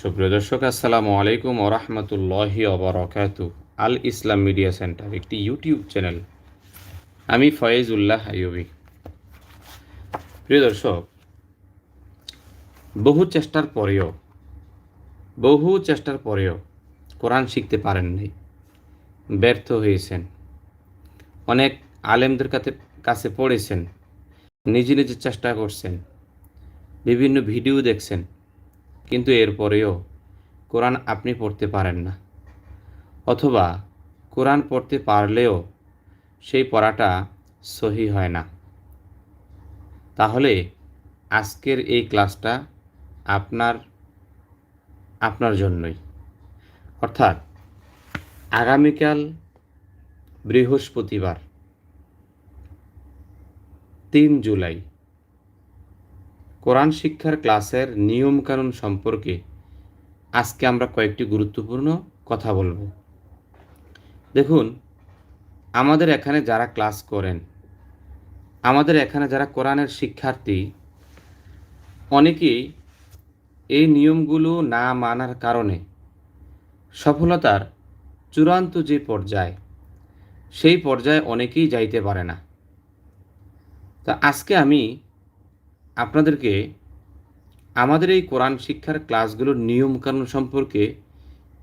সুপ্রিয় দর্শক, আসসালামু আলাইকুম ওরহমতুল্লাহি অবরকাত আল ইসলাম মিডিয়া সেন্টার, একটি ইউটিউব চ্যানেল। আমি ফয়েজ উল্লাহ প্রিয় দর্শক, বহু চেষ্টার পরেও, বহু চেষ্টার পরেও কোরআন শিখতে পারেন নাই। ব্যর্থ হয়েছেন। অনেক আলেমদের কাছে কাছে পড়েছেন। নিজে নিজে চেষ্টা করছেন। বিভিন্ন ভিডিও দেখছেন। কিন্তু এরপরেও কোরআন আপনি পড়তে পারেন না। অথবা কোরআন পড়তে পারলেও সেই পড়াটা সহি হয় না। তাহলে আজকের এই ক্লাসটা আপনার আপনার জন্যই। অর্থাৎ আগামীকাল বৃহস্পতিবার, তিন জুলাই। কোরআন শিক্ষার ক্লাসের নিয়মকানুন সম্পর্কে আজকে আমরা কয়েকটি গুরুত্বপূর্ণ কথা বলব। দেখুন, আমাদের এখানে যারা ক্লাস করেন, আমাদের এখানে যারা কোরআনের শিক্ষার্থী, অনেকেই এই নিয়মগুলো না মানার কারণে সফলতার চূড়ান্ত যে পর্যায়, সেই পর্যায়ে অনেকেই যাইতে পারে না। তা আজকে আমি আপনাদেরকে আমাদের এই কোরআন শিক্ষার ক্লাসগুলোর নিয়মকানুন সম্পর্কে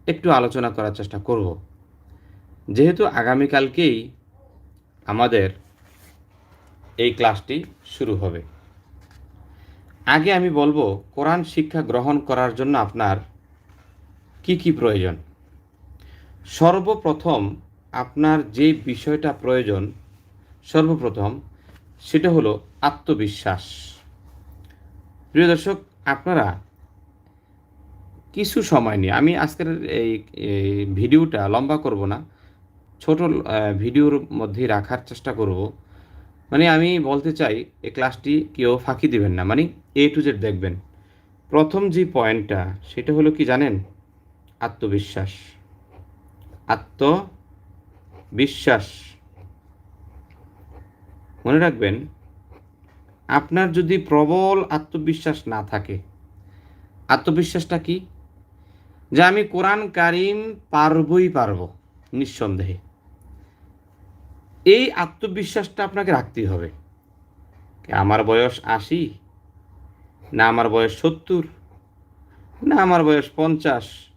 একটু আলোচনা করার চেষ্টা করব। যেহেতু আগামীকালকেই আমাদের এই ক্লাসটি শুরু হবে। আগে আমি বলব, কোরআন শিক্ষা গ্রহণ করার জন্য আপনার কি কি প্রয়োজন? সর্বপ্রথম আপনার যে বিষয়টা প্রয়োজন, সর্বপ্রথম সেটা হলো আত্মবিশ্বাস। প্রিয় দর্শক, আপনারা কিছু সময় নিয়ে, আমি আজকের এই ভিডিওটা লম্বা করব না, ছোট ভিডিওর মধ্যে রাখার চেষ্টা করব। মানে আমি বলতে চাই, এই ক্লাসটি কেউ ফাঁকি দিবেন না মানে এ টু জেড দেখবেন। প্রথম যে পয়েন্টটা, সেটা হলো কি জানেন? আত্মবিশ্বাস। আত্মবিশ্বাস। মনে রাখবেন আপনার যদি প্রবল আত্মবিশ্বাস না থাকে, আত্মবিশ্বাসটা কি? যে আমি কোরআন কারিম পারবই পারব নিঃসন্দেহে। এই আত্মবিশ্বাসটা আপনাকে রাখতেই হবে। আমার বয়স আশি, না আমার বয়স সত্তর, না আমার বয়স পঞ্চাশ,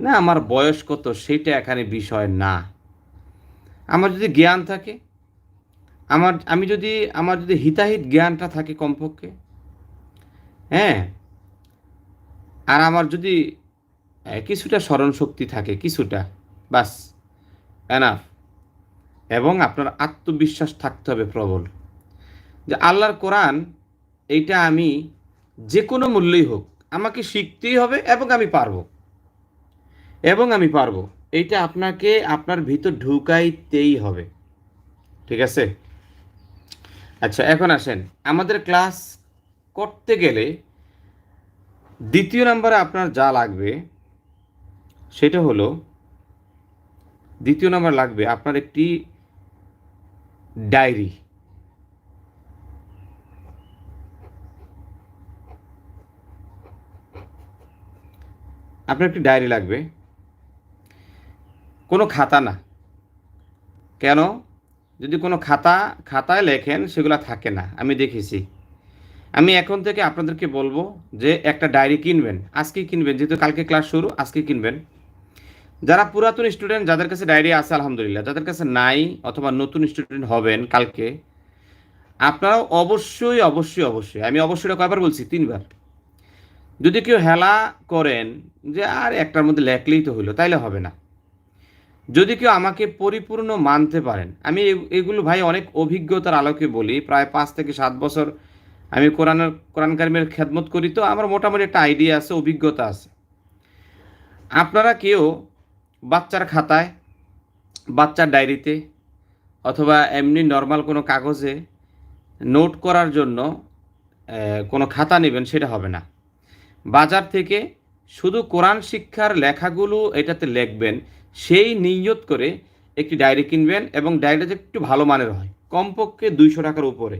না আমার বয়স কত সেটা এখানে বিষয় না। আমার যদি জ্ঞান থাকে আমার, আমি যদি, আমার যদি হিতাহিত জ্ঞানটা থাকে কমপক্ষে হ্যাঁ? আর আমার যদি কিছুটা স্মরণ শক্তি থাকে, কিছুটা, বাস এনাফ এবং আপনার আত্মবিশ্বাস থাকতে হবে প্রবল, যে আল্লাহর কোরআন, এইটা আমি যে কোনো মূল্যই হোক, আমাকে শিখতেই হবে এবং আমি পারব, এবং আমি পারব, এইটা আপনাকে আপনার ভিতর ঢুকাইতেই হবে, ঠিক আছে? আচ্ছা এখন আসেন। আমাদের ক্লাস করতে গেলে দ্বিতীয় নম্বরে আপনার যা লাগবে, সেটা হলো, দ্বিতীয় নম্বর লাগবে আপনার একটি ডায়েরি আপনার একটি ডায়েরি লাগবে। কোনো খাতা না। কেন? যদি কোনো খাতা, খাতায় লেখেন, সেগুলো থাকে না। আমি দেখেছি। আমি এখন থেকে আপনাদেরকে বলব যে একটা ডায়েরি কিনবেন। আজকেই কিনবেন, যেহেতু কালকে ক্লাস শুরু আজকে কিনবেন। যারা পুরাতন স্টুডেন্ট, যাদের কাছে ডায়েরি আছে, আলহামদুলিল্লাহ, যাদের কাছে নাই অথবা নতুন স্টুডেন্ট হবেন কালকে, আপনারাও অবশ্যই অবশ্যই অবশ্যই, আমি অবশ্যই কয়বার বলছি, তিনবার। যদি কেউ হেলা করেন, যে আর একটার মধ্যে লেখলেই তো হইল, তাইলে হবে না। যদি কেউ আমাকে পরিপূর্ণ মানতে পারেন, আমি এগুলো ভাই অনেক অভিজ্ঞতার আলোকে বলি, প্রায় পাঁচ থেকে সাত বছর আমি কোরআনের, কোরআন কারিমের খেদমত করি, তো আমার মোটামুটি একটা আইডিয়া আছে, অভিজ্ঞতা আছে। আপনারা কেউ বাচ্চার খাতায়, বাচ্চার ডায়েরিতে অথবা এমনি নর্মাল কোনো কাগজে নোট করার জন্য কোনো খাতা নেবেন, সেটা হবে না। বাজার থেকে শুধু কোরআন শিক্ষার লেখাগুলো এটাতে লিখবেন সেই নিয়ত করে একটি ডায়েরি কিনবেন এবং ডায়েরিটা একটু ভালো মানের হয়। কমপক্ষে দুইশো টাকার উপরে।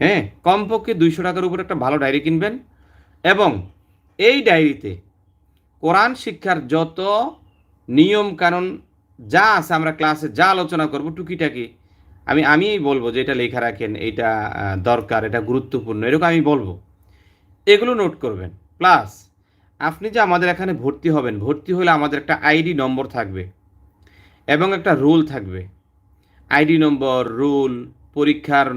হ্যাঁ কমপক্ষে দুইশো টাকার উপরে একটা ভালো ডায়েরি কিনবেন এবং এই ডায়েরিতে কোরআন শিক্ষার যত নিয়ম কানুন যা আছে আমরা ক্লাসে যা আলোচনা করব টুকিটাকি, আমি আমি বলব যে এটা লেখা রাখেন, এটা দরকার, এটা গুরুত্বপূর্ণ, এরকম আমি বলব। এগুলো নোট করবেন। প্লাস আপনি যে আমাদের এখানে ভর্তি হবেন, ভর্তি হলে আমাদের একটা আইডি নম্বর থাকবে এবং একটা রুল থাকবে। আইডি নম্বর, রুল, পরীক্ষার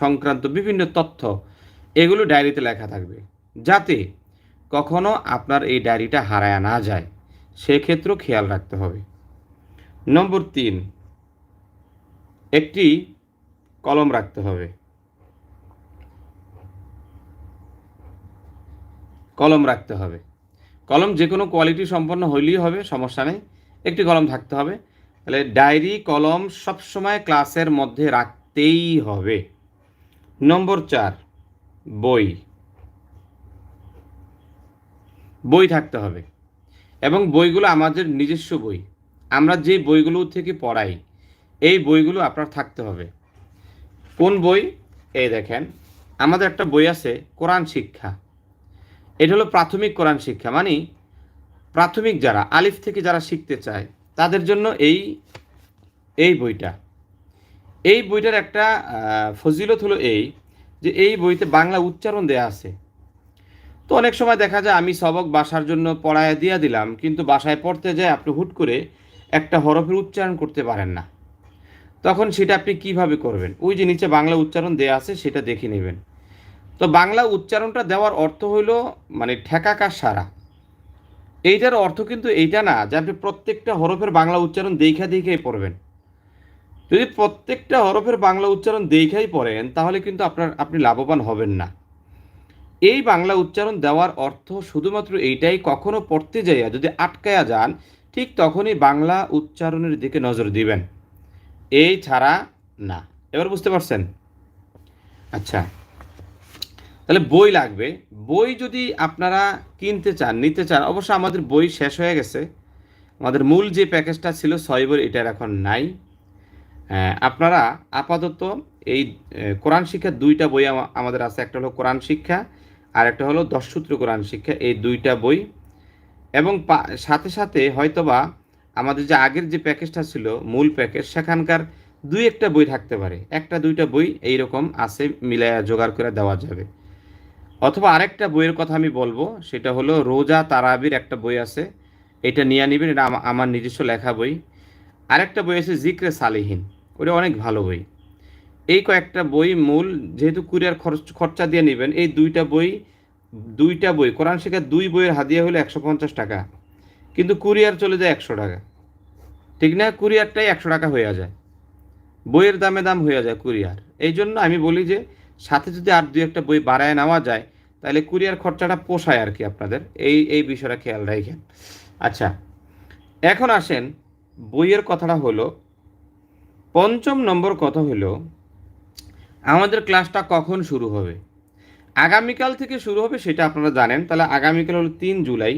সংক্রান্ত বিভিন্ন তথ্য, এগুলো ডায়েরিতে লেখা থাকবে। যাতে কখনো আপনার এই ডায়েরিটা হারায় না যায়, সেক্ষেত্রেও খেয়াল রাখতে হবে। নম্বর তিন, একটি কলম রাখতে হবে। কলম রাখতে হবে। কলম যে কোনো কোয়ালিটি সম্পন্ন হইলেই হবে, সমস্যা নেই। একটি কলম থাকতে হবে। তাহলে ডায়েরি কলম সবসময় ক্লাসের মধ্যে রাখতেই হবে। নম্বর চার, বই। বই থাকতে হবে। এবং বইগুলো আমাদের নিজস্ব বই। আমরা যে বইগুলো থেকে পড়াই, এই বইগুলো আপনার থাকতে হবে। কোন বই? এই দেখেন, আমাদের একটা বই আছে, কোরআন শিক্ষা। এটা হলো প্রাথমিক কোরআন শিক্ষা মানে প্রাথমিক যারা, আলিফ থেকে যারা শিখতে চায়, তাদের জন্য এই এই বইটা। এই বইটার একটা ফজিলত হলো এই, যে এই বইতে বাংলা উচ্চারণ দেয়া আছে। তো অনেক সময় দেখা যায়, আমি সবক বাসার জন্য পড়ায় দিয়া দিলাম, কিন্তু বাসায় পড়তে যায়, আপনি হুট করে একটা হরফের উচ্চারণ করতে পারেন না। তখন সেটা আপনি কীভাবে করবেন? ওই যে নিচে বাংলা উচ্চারণ দেয়া আছে, সেটা দেখে নেবেন। তো বাংলা উচ্চারণটা দেওয়ার অর্থ হইল মানে ঠেকাকার সারা। এইটার অর্থ কিন্তু এইটা না, যে আপনি প্রত্যেকটা হরফের বাংলা উচ্চারণ দেখা দেখেই পড়বেন। যদি প্রত্যেকটা হরফের বাংলা উচ্চারণ দেখাই পড়েন, তাহলে কিন্তু আপনার, আপনি লাভবান হবেন না। এই বাংলা উচ্চারণ দেওয়ার অর্থ শুধুমাত্র এইটাই, কখনো পড়তে যাইয়া যদি আটকায়া যান, ঠিক তখনই বাংলা উচ্চারণের দিকে নজর দিবেন। এই ছাড়া না। এবার বুঝতে পারছেন? আচ্ছা। তাহলে বই লাগবে। বই যদি আপনারা কিনতে চান, নিতে চান, অবশ্য আমাদের বই শেষ হয়ে গেছে। আমাদের মূল যে প্যাকেজটা ছিল ছয় বই এটার এখন নাই। আপনারা আপাতত এই কোরআন শিক্ষার দুইটা বই আমাদের আছে। একটা হলো কোরআন শিক্ষা, আর একটা হলো দশসূত্র কোরআন শিক্ষা, এই দুইটা বই। এবং সাথে সাথে হয়তোবা আমাদের যে আগের যে প্যাকেজটা ছিল, মূল প্যাকেজ, সেখানকার দুই একটা বই থাকতে পারে। একটা দুইটা বই এইরকম আছে মিলায়া জোগাড় করে দেওয়া যাবে। অথবা আরেকটা বইয়ের কথা আমি বলব, সেটা হলো রোজা তারাবির একটা বই আছে। এটা নিয়ে নিবেন, এটা আমার নিজস্ব লেখা বই। আরেকটা বই আছে জিক্রে সালিহীন ওটা অনেক ভালো বই। এই কয়েকটা বই মূল, যেহেতু কুরিয়ার খরচ, খরচা দিয়ে নেবেন, এই দুইটা বই দুইটা বই, কোরআন শিক্ষার দুই বইয়ের হাদিয়া হলো একশো পঞ্চাশ টাকা, কিন্তু কুরিয়ার চলে যায় একশো টাকা। ঠিক না? কুরিয়ারটাই একশো টাকা হয়ে যায়। বইয়ের দামে দাম হয়ে যায় কুরিয়ার। এই জন্য আমি বলি যে, সাথে যদি আর দুই একটা বই বাড়ায় নেওয়া যায় তাহলে কুরিয়ার খরচাটা পোষায় আর কি আপনাদের। এই এই বিষয়টা খেয়াল রাখেন। আচ্ছা এখন আসেন, বইয়ের কথাটা হলো, পঞ্চম নম্বর কথা হলো, আমাদের ক্লাসটা কখন শুরু হবে? আগামীকাল থেকে শুরু হবে সেটা আপনারা জানেন, তাহলে আগামীকাল হলো তিন জুলাই।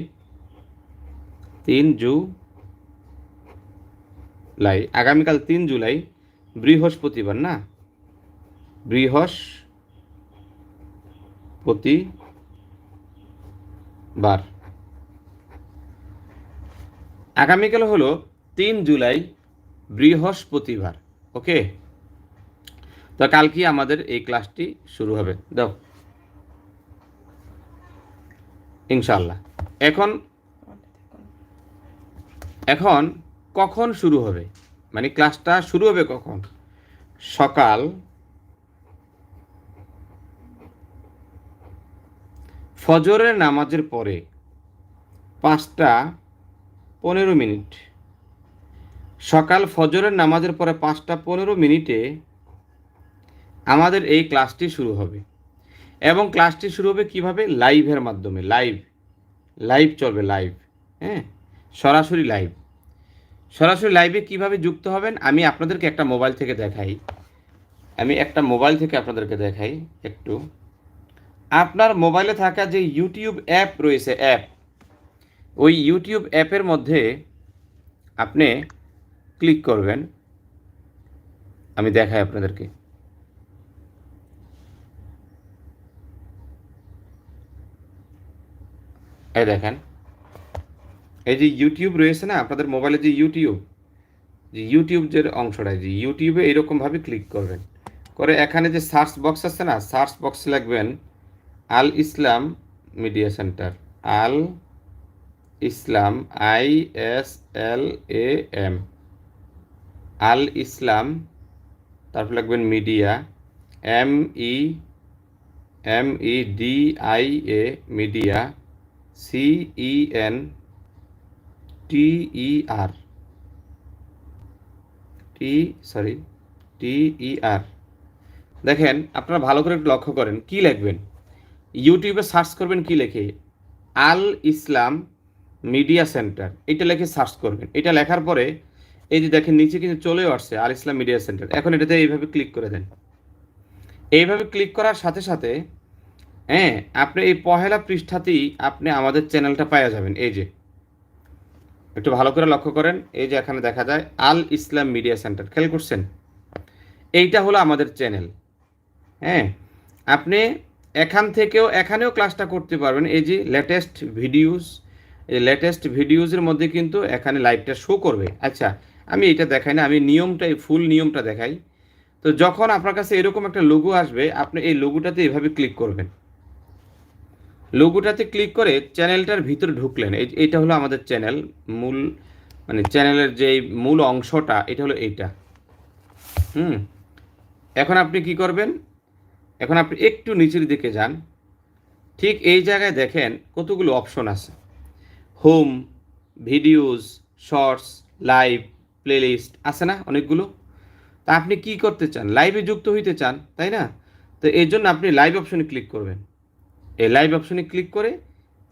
তিন জুলাই, আগামীকাল তিন জুলাই, বৃহস্পতিবার না? বৃহস্পতিবার আগামীকাল হলো তিন জুলাই, বৃহস্পতিবার, ওকে? তো কালকে আমাদের এই ক্লাসটি শুরু হবে। দাও। ইনশাল্লাহ এখন এখন কখন শুরু হবে? মানে ক্লাসটা শুরু হবে কখন? সকাল ফজরের নামাজের পরে পাঁচটা পনেরো মিনিট। সকাল ফজরের নামাজের পরে পাঁচটা পনেরো মিনিটে আমাদের এই ক্লাসটি শুরু হবে। এবং ক্লাসটি শুরু হবে কীভাবে? লাইভের মাধ্যমে। লাইভ লাইভ চলবে লাইভ হ্যাঁ? সরাসরি লাইভ সরাসরি লাইভে কীভাবে যুক্ত হবেন? আমি আপনাদেরকে একটা মোবাইল থেকে দেখাই। আমি একটা মোবাইল থেকে আপনাদেরকে দেখাই একটু। আপনার মোবাইলে থাকা যে ইউটিউব অ্যাপ রয়েছে অ্যাপ ওই ইউটিউব অ্যাপের মধ্যে আপনি ক্লিক করবেন। আমি দেখাই আপনাদেরকে। এই দেখেন, এই যে ইউটিউব রয়েছে না, আপনাদের মোবাইলে যে ইউটিউব যে ইউটিউব যে অংশটা, যে ইউটিউবে এরকমভাবে ক্লিক করবেন। করে এখানে যে সার্চ বক্স আছে না সার্চ বক্স লিখবেন Al Islam media center. Al Islam, I S L A M. Al Islam, তারপর লাগবেন media. M E M E D I A media. C E N T E R. T sorry T E R. দেখেন, আপনারা ভালো করে একটু লক্ষ্য করেন, কি লিখবেন? ইউটিউবে সার্চ করবেন কি লেখে? Al Islam media center. এটা লেখে সার্চ করবেন। এটা লেখার পরে এই যে দেখেন, নিচে কিন্তু চলেও আসছে আল ইসলাম মিডিয়া সেন্টার। এখন এটাতে এইভাবে ক্লিক করে দেন। এইভাবে ক্লিক করার সাথে সাথে হ্যাঁ আপনি এই পহেলা পৃষ্ঠাতেই আপনি আমাদের চ্যানেলটা পাওয়া যাবেন। এই যে, একটু ভালো করে লক্ষ্য করেন। এই যে এখানে দেখা যায় আল ইসলাম মিডিয়া সেন্টার। খেয়াল করছেন? এইটা হলো আমাদের চ্যানেল। হ্যাঁ আপনি এখান থেকেও এখানেও ক্লাসটা করতে পারবেন। এই যে লেটেস্ট ভিডিওস এই লেটেস্ট ভিডিওসের মধ্যে কিন্তু এখানে লাইভটা শো করবে। আচ্ছা আমি এটা দেখাই না, আমি নিয়মটা এই ফুল নিয়মটা দেখাই। তো যখন আপনার কাছে এরকম একটা লোগো আসবে, আপনি এই লোগোটাতে এভাবে ক্লিক করবেন। লোগোটাতে ক্লিক করে চ্যানেলটার ভিতরে ঢুকলেন। এইটা হলো আমাদের চ্যানেল মূল মানে চ্যানেলের যে মূল অংশটা, এটা হলো এইটা। হুম, এখন আপনি কি করবেন? এখন আপনি একটু নিচের দিকে যান। ঠিক এই জায়গায় দেখেন কতগুলো অপশন আছে। Home, videos, shorts, live, playlist আছে না অনেকগুলো? তা আপনি কি করতে চান? লাইভে যুক্ত হইতে চান, তাই না? তো এই জন্য আপনি লাইভ অপশনে ক্লিক করবেন। এই লাইভ অপশনে ক্লিক করে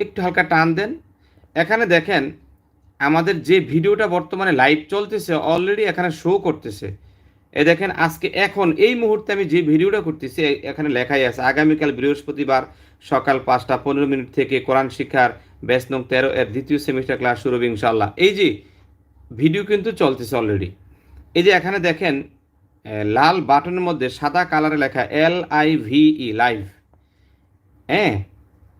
একটু হালকা টান দেন। এখানে দেখেন আমাদের যে ভিডিওটা বর্তমানে লাইভ চলতেছে, অলরেডি এখানে শো করতেছে। এ দেখেন, আজকে এখন এই মুহূর্তে আমি যে ভিডিওটা করতেছি এখানে লেখাই আছে, আগামীকাল বৃহস্পতিবার সকাল পাঁচটা পনেরো মিনিট থেকে কোরআন শিক্ষার ব্যাস নং তেরো এর দ্বিতীয় সেমিস্টার ক্লাস শুরু হবে ইনশাল্লাহ এই যে ভিডিও কিন্তু চলতেছে অলরেডি এই যে এখানে দেখেন লাল বাটনের মধ্যে সাদা কালারে লেখা L I V E live হ্যাঁ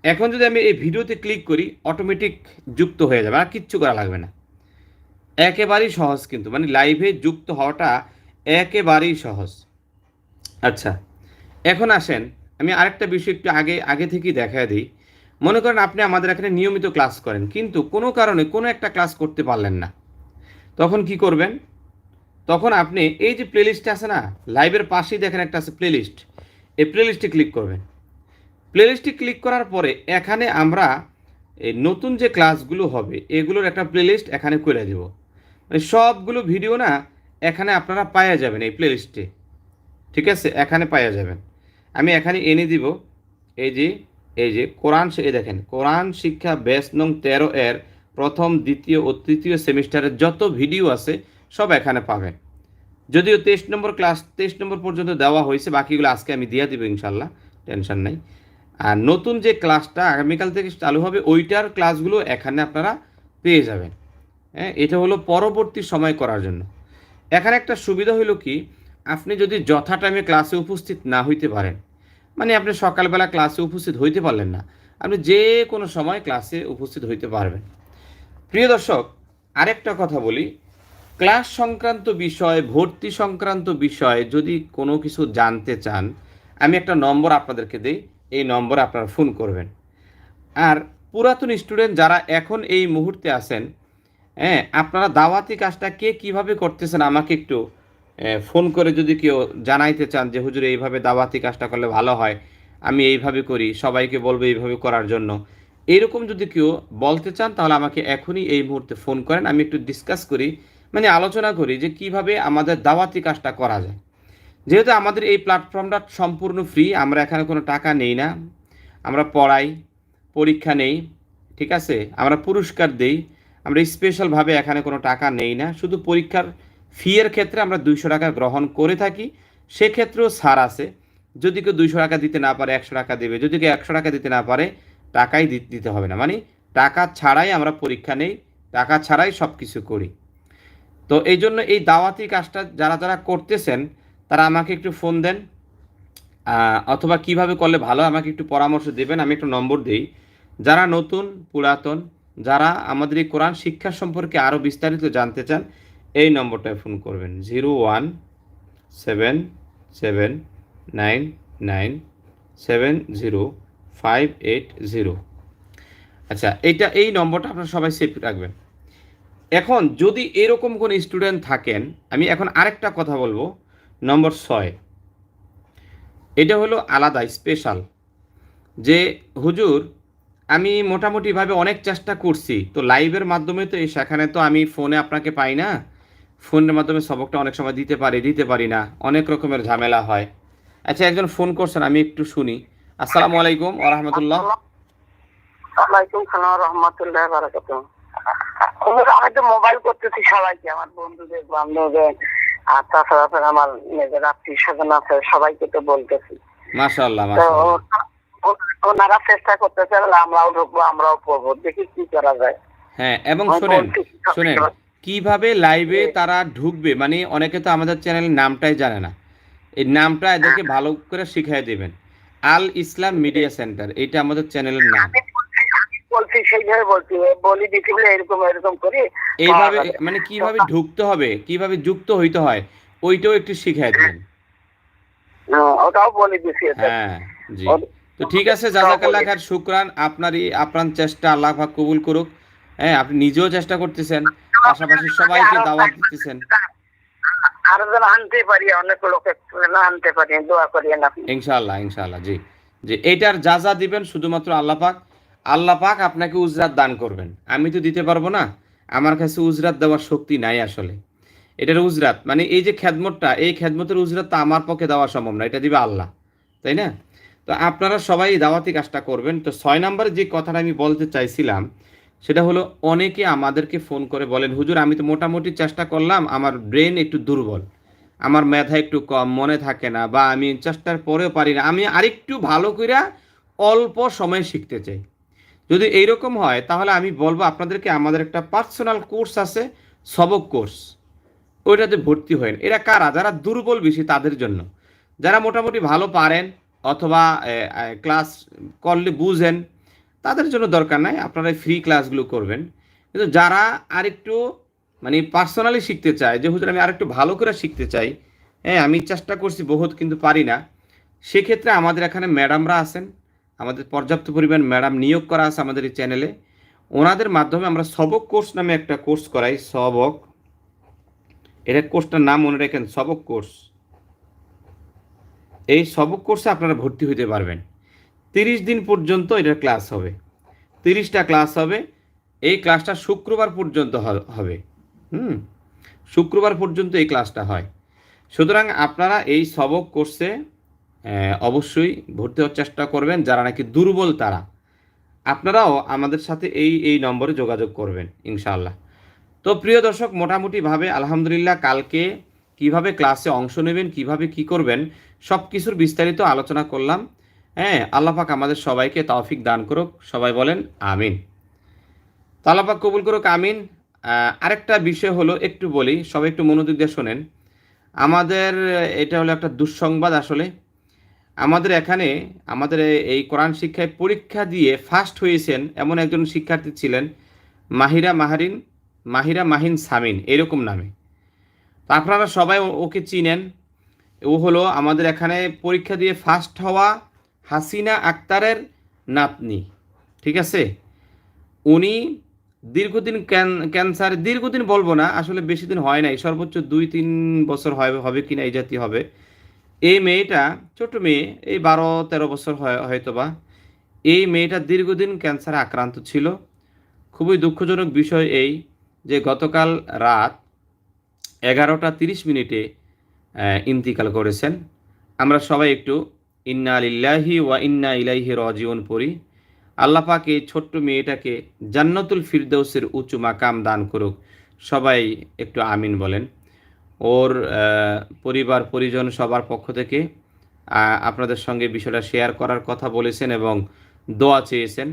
এখন যদি আমি এই ভিডিওতে ক্লিক করি অটোমেটিক যুক্ত হয়ে যাবে, আর কিচ্ছু করা লাগবে না। একেবারেই সহজ কিন্তু মানে লাইভে যুক্ত হওয়াটা একেবারেই সহজ। আচ্ছা এখন আসেন, আমি আরেকটা বিষয় একটু আগে আগে থেকেই দেখা দিই। মনে করেন আপনি আমাদের এখানে নিয়মিত ক্লাস করেন, কিন্তু কোনো কারণে কোনো একটা ক্লাস করতে পারলেন না। তখন কি করবেন? তখন আপনি এই যে প্লেলিস্টে আছে না লাইভের পাশেই দেখেন একটা আছে প্লেলিস্ট এই প্লেলিস্টে ক্লিক করবেন। প্লেলিস্টে ক্লিক করার পরে এখানে আমরা এই নতুন যে ক্লাসগুলো হবে, এগুলোর একটা প্লেলিস্ট এখানে করে দেব। মানে সবগুলো ভিডিও না এখানে আপনারা পাওয়া যাবেন এই প্লেলিস্টে ঠিক আছে? এখানে পাওয়া যাবেন। আমি এখানে এনে দিব, এই যে এই যে, কোরআন এই দেখেন, কোরআন শিক্ষা ব্যাস নং তেরো এর প্রথম, দ্বিতীয় ও তৃতীয় সেমিস্টারের যত ভিডিও আছে, সব এখানে পাবেন। যদিও তেইশ নম্বর ক্লাস, তেইশ নম্বর পর্যন্ত দেওয়া হয়েছে, বাকিগুলো আজকে আমি দিয়ে দিব ইনশাল্লাহ টেনশন নাই। আর নতুন যে ক্লাসটা আগামীকাল থেকে চালু হবে, ওইটার ক্লাসগুলো এখানে আপনারা পেয়ে যাবেন। হ্যাঁ এটা হলো পরবর্তী সময় করার জন্য। এখানে একটা সুবিধা হলো কি, আপনি যদি যথা টাইমে ক্লাসে উপস্থিত না হইতে পারেন মানে আপনি সকালবেলা ক্লাসে উপস্থিত হইতে পারলেন না, আপনি যে কোনো সময় ক্লাসে উপস্থিত হইতে পারবেন। প্রিয় দর্শক, আরেকটা কথা বলি ক্লাস সংক্রান্ত বিষয়, ভর্তি সংক্রান্ত বিষয়ে যদি কোনো কিছু জানতে চান, আমি একটা নম্বর আপনাদেরকে দিই, এই নম্বরে আপনারা ফোন করবেন। আর পুরাতন স্টুডেন্ট যারা এখন এই মুহূর্তে আছেন হ্যাঁ আপনারা দাওয়াতি কাজটা কে কীভাবে করতেছেন আমাকে একটু ফোন করে যদি কেউ জানাইতে চান যে, হুজুর, এইভাবে দাওয়াতি কাজটা করলে ভালো হয়, আমি এইভাবে করি, সবাইকে বলব এইভাবে করার জন্য। এরকম যদি কেউ বলতে চান, তাহলে আমাকে এখনই এই মুহূর্তে ফোন করেন, আমি একটু ডিসকাস করি মানে আলোচনা করি যে, কীভাবে আমাদের দাওয়াতি কাজটা করা যায়। যেহেতু আমাদের এই প্ল্যাটফর্মটা সম্পূর্ণ ফ্রি আমরা এখানে কোনো টাকা নেই না, আমরা পড়াই, পরীক্ষা নেই, ঠিক আছে? আমরা পুরস্কার দেই আমরা স্পেশালভাবে এখানে কোনো টাকা নেই না। শুধু পরীক্ষার ফিয়ের ক্ষেত্রে আমরা দুইশো টাকা গ্রহণ করে থাকি। সেক্ষেত্রেও ছাড় আছে। যদি কেউ দুইশো টাকা দিতে না পারে, একশো টাকা দেবে। যদি কেউ একশো টাকা দিতে না পারে, টাকাই দিতে হবে না। মানে টাকা ছাড়াই আমরা পরীক্ষা নেই, টাকা ছাড়াই সব কিছু করি। তো এই জন্য এই দাওয়াতি কাজটা যারা যারা করতেছেন, তারা আমাকে একটু ফোন দেন। অথবা কীভাবে করলে ভালো আমাকে একটু পরামর্শ দেবেন। আমি একটু নম্বর দিই। যারা নতুন, পুরাতন যারা আমাদের এই কোরআন শিক্ষা সম্পর্কে আরও বিস্তারিত জানতে চান, এই নম্বরটায় ফোন করবেন। Zero one seven seven nine nine seven zero five eight zero. আচ্ছা এইটা, এই নম্বরটা আপনারা সবাই সেভ রাখবেন। এখন যদি এরকম কোনো স্টুডেন্ট থাকেন, আমি এখন আরেকটা কথা বলব। নম্বর ছয়, এটা হলো আলাদা, স্পেশাল। যে হুজুর আমি মোটামুটিভাবে অনেক চেষ্টা করছি। তো লাইভের মাধ্যমে তো সেখানে তো আমি ফোনে আপনাকে পাই না। ফোনের মাধ্যমে সবকটা অনেক সময় দিতে পারি দিতে পারি না। অনেক রকমের ঝামেলা হয়। আচ্ছা একজন ফোন করছেন আমি একটু শুনি। আসসালামু আলাইকুম ওয়া রাহমাতুল্লাহ। ওয়ালাইকুম সালাম রহমতুল্লাহ বারাকাত আমি তো মোবাইল করতেছি সবাইকে আমার বন্ধুদের বান্ধবদের আর তাছাড়া আমার নিজের আত্মীয় স্বজন আছে সবাইকে তো বলতেছি। মাশাআল্লাহ মাশাআল্লাহ। ওনারা চেষ্টা করতেছে আমরাও ঢুকবো আমরাও পড়ব দেখি কি করা যায়। হ্যাঁ এবং শোনেন শোনেন কীভাবে লাইভে তারা ঢুকবে? মানে অনেকে তো আমাদের চ্যানেলের নামটাই জানে না। এই নামটা এদেরকে ভালো করে শিখিয়ে দেবেন। আল ইসলাম মিডিয়া সেন্টার এটা আমাদের চ্যানেলের নাম। বলছি সেইভাবে বলছি। বলি দিতে বলে এরকম এরকম করি। এইভাবে মানে কীভাবে ঢুকতে হবে কীভাবে যুক্ত হইতে হয় ওইটাও একটু শিখিয়ে দেবেন। হ্যাঁ, ওটাও বলে দিছি। হ্যাঁ জি। তো ঠিক আছে জাজাকাল্লাহ খার শুক্রান আপনারই আপনার চেষ্টা আল্লাহ পাক কবুল করুক। হ্যাঁ আপনি নিজেও চেষ্টা করতেছেন পাশাপাশি সবাইকে দাওয়াত দিতেছেন। আরও যেন আনতে পারি অনেক লোকে না আনতে পারি দোয়া করিয়েন আপনি। ইনশাআল্লাহ ইনশাআল্লাহ জি যে এইটার যা যা দিবেন শুধুমাত্র আল্লাহ পাক আল্লাহ পাক আপনাকে উজরাত দান করবেন। আমি তো দিতে পারব না আমার কাছে উজরাত দেওয়ার শক্তি নাই আসলে। এটার উজরাত মানে এই যে খেদমতটা এই খেদমতের উজরাত তো আমার পক্ষে দেওয়া সম্ভব না এটা দিবে আল্লাহ তাই না? তো আপনারা সবাই দাওয়াতি কাজটা করবেন। তো ছয় নম্বরে যে কথাটা আমি বলতে চাইছিলাম, সেটা হলো অনেকে আমাদেরকে ফোন করে বলেন, হুজুর, আমি তো মোটামুটি চেষ্টা করলাম, আমার ব্রেন একটু দুর্বল, আমার মেধা একটু কম, মনে থাকে না, বা আমি চেষ্টার পরেও পারি না, আমি আরেকটু ভালো করে অল্প সময় শিখতে চাই। যদি এইরকম হয়, তাহলে আমি বলব আপনাদেরকে আমাদের একটা পার্সোনাল কোর্স আছে, সবক কোর্স। ওইটাতে ভর্তি হয়েন এরা কারা? যারা দুর্বল বেশি তাদের জন্য। যারা মোটামুটি ভালো পারেন অথবা ক্লাস করলে বুঝেন, তাদের জন্য দরকার নাই, আপনারা ফ্রি ক্লাসগুলো করবেন। কিন্তু যারা আরেকটু মানে পার্সোনালি শিখতে চায়, যে, হুজুর, আমি আরেকটু ভালো করে শিখতে চাই হ্যাঁ আমি চেষ্টা করছি বহুত, কিন্তু পারি না, সেক্ষেত্রে আমাদের এখানে ম্যাডামরা আছেন, আমাদের পর্যাপ্ত পরিমাণ ম্যাডাম নিয়োগ করা আছে আমাদের এই চ্যানেলে ওনাদের মাধ্যমে আমরা সবক কোর্স নামে একটা কোর্স করাই, সবক। এটা কোর্সটার নাম মনে রাখেন, সবক কোর্স। এই সবক কোর্সে আপনারা ভর্তি হতে পারবেন। তিরিশ দিন পর্যন্ত এটার ক্লাস হবে। তিরিশটা ক্লাস হবে। এই ক্লাসটা শুক্রবার পর্যন্ত হবে। হুম? শুক্রবার পর্যন্ত এই ক্লাসটা হয়। সুতরাং আপনারা এই সবক কোর্সে অবশ্যই ভর্তি হওয়ার চেষ্টা করবেন। যারা নাকি দুর্বল তারা। আপনারাও আমাদের সাথে এই এই নম্বরে যোগাযোগ করবেন, ইনশাআল্লাহ। তো প্রিয় দর্শক, মোটামুটিভাবে আলহামদুলিল্লাহ কালকে কীভাবে ক্লাসে অংশ নেবেন, কীভাবে কি করবেন সব কিছুর বিস্তারিত আলোচনা করলাম। হ্যাঁ আল্লাহ পাক আমাদের সবাইকে তৌফিক দান করুক, সবাই বলেন আমিন। তো আল্লাহ পাক কবুল করুক, আমিন। আরেকটা বিষয় হলো, একটু বলি, সবাই একটু মনোযোগ দিয়ে শোনেন। আমাদের, এটা হলো একটা দুঃসংবাদ আসলে। আমাদের এখানে, আমাদের এই কোরআন শিক্ষায় পরীক্ষা দিয়ে ফার্স্ট হয়েছেন এমন একজন শিক্ষার্থী ছিলেন মাহিরা মাহারিন, মাহিরা মাহিন সামিন, এরকম নামে। আপনারা সবাই ওকে চিনেন। ও হলো আমাদের এখানে পরীক্ষা দিয়ে ফার্স্ট হওয়া হাসিনা আক্তারের নাতনি, ঠিক আছে? উনি দীর্ঘদিন ক্যান- ক্যান্সার, দীর্ঘদিন বলব না, আসলে বেশি দিন হয় নাই, সর্বোচ্চ দুই তিন বছর হয়, হবে কি না এই জাতি হবে। এই মেয়েটা ছোট মেয়ে, এই বারো তেরো বছর হয় হয়তো বা এই মেয়েটা দীর্ঘদিন ক্যান্সারে আক্রান্ত ছিল। খুবই দুঃখজনক বিষয় এই যে গতকাল রাত এগারোটা তিরিশ মিনিটে ইন্তিকাল করেছেন। আমরা সবাই একটু ইন্না লিল্লাহি ওয়া ইন্না ইলাইহি রাজিউন পড়ি। আল্লাহ পাক এই ছোট্ট মেয়েটাকে জান্নাতুল ফিরদৌসের উঁচু মাকাম দান করুক। সবাই একটু আমিন বলেন। ওর পরিবার, পরিজন সবার পক্ষ থেকে আপনাদের সঙ্গে বিষয়টা শেয়ার করার কথা বলেছেন এবং দোয়া চেয়েছেন।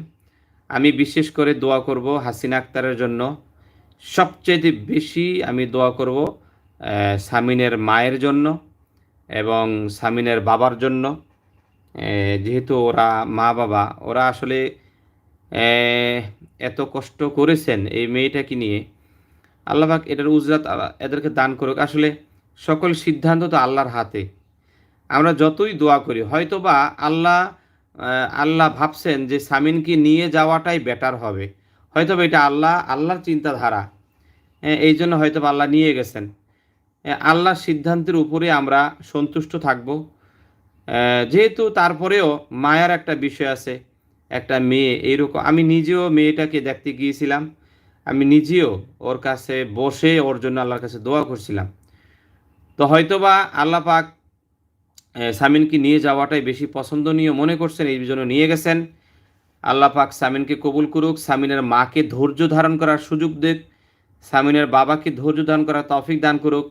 আমি বিশেষ করে দোয়া করব হাসিনা আক্তারের জন্য। সবচেয়ে বেশি আমি দোয়া করব সামিনের মায়ের জন্য এবং সামিনের বাবার জন্য। যেহেতু ওরা মা বাবা, ওরা আসলে এত কষ্ট করেছেন এই মেয়েটাকে নিয়ে। আল্লাহবাক এটার উজরাত এদেরকে দান করুক। আসলে সকল সিদ্ধান্ত তো আল্লাহর হাতে। আমরা যতই দোয়া করি হয়তো বা আল্লাহ আল্লাহ ভাবছেন যে সামিনকে নিয়ে যাওয়াটাই বেটার হবে। হয়তো এটা আল্লাহ, আল্লাহর চিন্তাধারা। এই জন্য হয়তো আল্লাহ নিয়ে গেছেন। আল্লাহর সিদ্ধান্তের উপরে আমরা সন্তুষ্ট থাকব। যেহেতু তারপরেও মায়ার একটা বিষয় আছে, একটা মেয়ে, এইরকম আমি নিজেও মেয়েটাকে দেখতে গিয়েছিলাম। আমি নিজেও ওর কাছে বসে ওর জন্য আল্লাহর কাছে দোয়া করছিলাম। তো হয়তোবা আল্লাহ পাক সামিনকে নিয়ে যাওয়াটাই বেশি পছন্দনীয় মনে করছেন, এই জন্য নিয়ে গেছেন। আল্লাহ পাক সামিনকে কবুল করুক, সামিনের মাকে ধৈর্য ধারণ করার সুযোগ দেখ সামিনের বাবাকে ধৈর্য ধারণ করার তৌফিক দান করুক।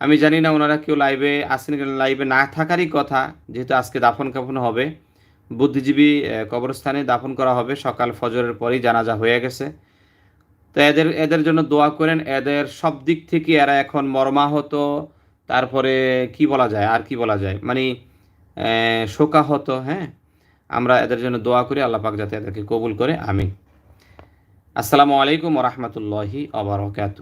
আমি জানি না ওনারা কেউ লাইভে আসেন লাইভে না থাকারই কথা, যেহেতু আজকে দাফন কাফন হবে। বুদ্ধিজীবী কবরস্থানে দাফন করা হবে, সকাল ফজরের পরেই জানাজা হয়ে গেছে। তো এদের এদের জন্য দোয়া করেন, এদের সব দিক থেকে এরা এখন মর্মাহত, তারপরে কি বলা যায়, আর কি বলা যায়? মানে শোকাহত হ্যাঁ? আমরা এদের জন্য দোয়া করি, আল্লাহ পাক যাতে এদেরকে কবুল করে, আমিন। আসসালামু আলাইকুম রহমতুল্লাহি আবরকাত